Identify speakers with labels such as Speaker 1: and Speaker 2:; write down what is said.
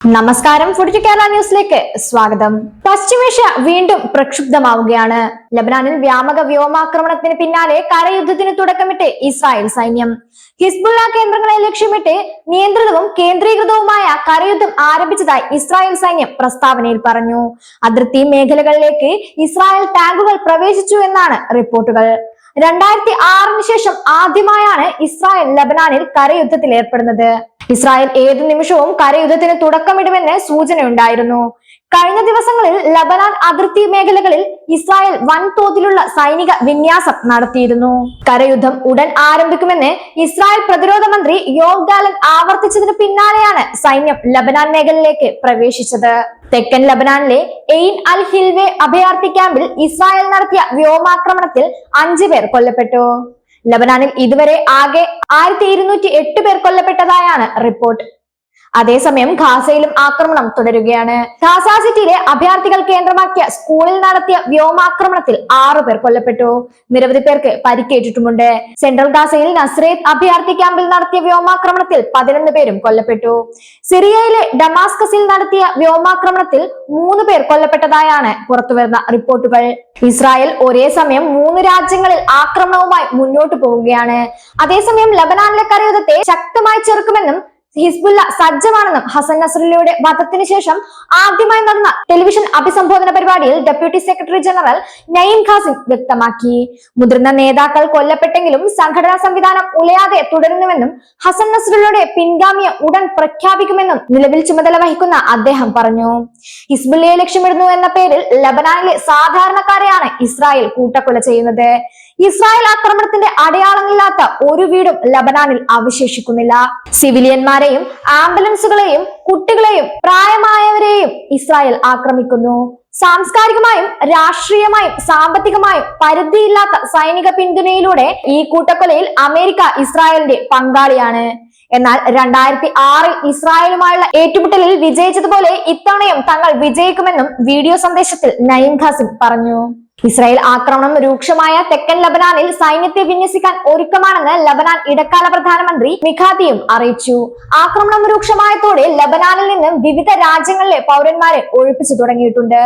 Speaker 1: നമസ്കാരം. ഫുഡ് കേരള ന്യൂസിലേക്ക് സ്വാഗതം. പശ്ചിമേഷ്യ വീണ്ടും പ്രക്ഷുബ്ധമാവുകയാണ്. ലബനാനിൽ വ്യാപക വ്യോമാക്രമണത്തിന് പിന്നാലെ കരയുദ്ധത്തിന് തുടക്കമിട്ട് ഇസ്രായേൽ സൈന്യം. ഹിസ്ബുള്ള കേന്ദ്രങ്ങളെ ലക്ഷ്യമിട്ട് നിയന്ത്രിതവും കേന്ദ്രീകൃതവുമായ കരയുദ്ധം ആരംഭിച്ചതായി ഇസ്രായേൽ സൈന്യം പ്രസ്താവനയിൽ പറഞ്ഞു. അതിർത്തി മേഖലകളിലേക്ക് ഇസ്രായേൽ ടാങ്കുകൾ പ്രവേശിച്ചു എന്നാണ് റിപ്പോർട്ടുകൾ. രണ്ടായിരത്തി ആറിന് ശേഷം ആദ്യമായാണ് ഇസ്രായേൽ ലബനാനിൽ കരയുദ്ധത്തിൽ ഏർപ്പെടുന്നത് ഇസ്രായേൽ ഏതു നിമിഷവും കരയുദ്ധത്തിന് തുടക്കമിടുമെന്ന് സൂചനയുണ്ടായിരുന്നു. കഴിഞ്ഞ ദിവസങ്ങളിൽ ലബനാൻ അതിർത്തി മേഖലകളിൽ ഇസ്രായേൽ വൻതോതിലുള്ള സൈനിക വിന്യാസം നടത്തിയിരുന്നു. കരയുദ്ധം ഉടൻ ആരംഭിക്കുമെന്ന് ഇസ്രായേൽ പ്രതിരോധ മന്ത്രി യോവ് ഗാലൻ ആവർത്തിച്ചതിന് പിന്നാലെയാണ് സൈന്യം ലബനാൻ മേഖലയിലേക്ക് പ്രവേശിച്ചത്. തെക്കൻ ലബനാനിലെ എയിൻ അൽ ഹിൽവേ അഭയാർത്ഥി ക്യാമ്പിൽ ഇസ്രായേൽ നടത്തിയ വ്യോമാക്രമണത്തിൽ അഞ്ചു പേർ കൊല്ലപ്പെട്ടു. ലബനാനിൽ ഇതുവരെ ആകെ ആയിരത്തി ഇരുന്നൂറ്റി എട്ട് പേർ കൊല്ലപ്പെട്ടതായാണ് റിപ്പോർട്ട്. അതേസമയം ഖാസയിലും ആക്രമണം തുടരുകയാണ്. ഖാസ സിറ്റിയിലെ അഭയാർത്ഥികൾ കേന്ദ്രമാക്കിയ സ്കൂളിൽ നടത്തിയ വ്യോമാക്രമണത്തിൽ ആറു പേർ കൊല്ലപ്പെട്ടു. നിരവധി പേർക്ക് പരിക്കേറ്റിട്ടുമുണ്ട്. സെൻട്രൽ ഗാസയിൽ നസ്രേത്ത് അഭയാർത്ഥി ക്യാമ്പിൽ നടത്തിയ വ്യോമാക്രമണത്തിൽ പതിനൊന്ന് പേരും കൊല്ലപ്പെട്ടു. സിറിയയിലെ ഡമാസ്കസിൽ നടത്തിയ വ്യോമാക്രമണത്തിൽ മൂന്ന് പേർ കൊല്ലപ്പെട്ടതായാണ് പുറത്തുവരുന്ന റിപ്പോർട്ടുകൾ. ഇസ്രായേൽ ഒരേ സമയം മൂന്ന് രാജ്യങ്ങളിൽ ആക്രമണവുമായി മുന്നോട്ടു പോവുകയാണ്. അതേസമയം ലബനാനിലെ കരയുദ്ധത്തെ ശക്തമായി ചെറുക്കുമെന്നും ഹിസ്ബുല്ല സജ്ജമാണെന്നും ഹസൻ നസറുല്ലയുടെ വധത്തിന് ശേഷം ആദ്യമായി നടന്ന ടെലിവിഷൻ അഭിസംബോധന പരിപാടിയിൽ deputy secretary general Naim Qassem വ്യക്തമാക്കി. മുതിർന്ന നേതാക്കൾ കൊല്ലപ്പെട്ടെങ്കിലും സംഘടനാ സംവിധാനം ഉലയാതെ തുടരുന്നുവെന്നും ഹസൻ നസറുല്ലയുടെ പിൻഗാമിയെ ഉടൻ പ്രഖ്യാപിക്കുമെന്നും നിലവിൽ ചുമതല വഹിക്കുന്ന അദ്ദേഹം പറഞ്ഞു. ഹിസ്ബുല്ലയെ ലക്ഷ്യമിടുന്നു എന്ന പേരിൽ ലബനാനിലെ സാധാരണക്കാരെയാണ് ഇസ്രായേൽ കൂട്ടക്കൊല ചെയ്യുന്നത്. ഇസ്രായേൽ ആക്രമണത്തിന്റെ അടയാളങ്ങളില്ലാത്ത ഒരു വീടും ലബനാനിൽ അവശേഷിക്കുന്നില്ല. സിവിലിയന്മാരെയും ആംബുലൻസുകളെയും കുട്ടികളെയും പ്രായമായവരെയും ഇസ്രായേൽ ആക്രമിക്കുന്നു. സാംസ്കാരികമായും രാഷ്ട്രീയമായും സാമ്പത്തികമായും പരിധിയില്ലാത്ത സൈനിക പിന്തുണയിലൂടെ ഈ കൂട്ടക്കൊലയിൽ അമേരിക്ക ഇസ്രായേലിന്റെ പങ്കാളിയാണ്. എന്നാൽ രണ്ടായിരത്തി ആറിൽ ഇസ്രായേലുമായുള്ള ഏറ്റുമുട്ടലിൽ വിജയിച്ചതുപോലെ ഇത്തവണയും തങ്ങൾ വിജയിക്കുമെന്നും വീഡിയോ സന്ദേശത്തിൽ നയിം ഖാസിം പറഞ്ഞു. ഇസ്രായേൽ ആക്രമണം രൂക്ഷമായ തെക്കൻ ലബനാനിൽ സൈന്യത്തെ വിന്യസിക്കാൻ ഒരുക്കമാണെന്ന് ലബനാൻ ഇടക്കാല പ്രധാനമന്ത്രി മിഖാദിയും അറിയിച്ചു. ആക്രമണം രൂക്ഷമായതോടെ ലബനാനിൽ നിന്നും വിവിധ രാജ്യങ്ങളിലെ പൗരന്മാരെ ഒഴിപ്പിച്ചു തുടങ്ങിയിട്ടുണ്ട്.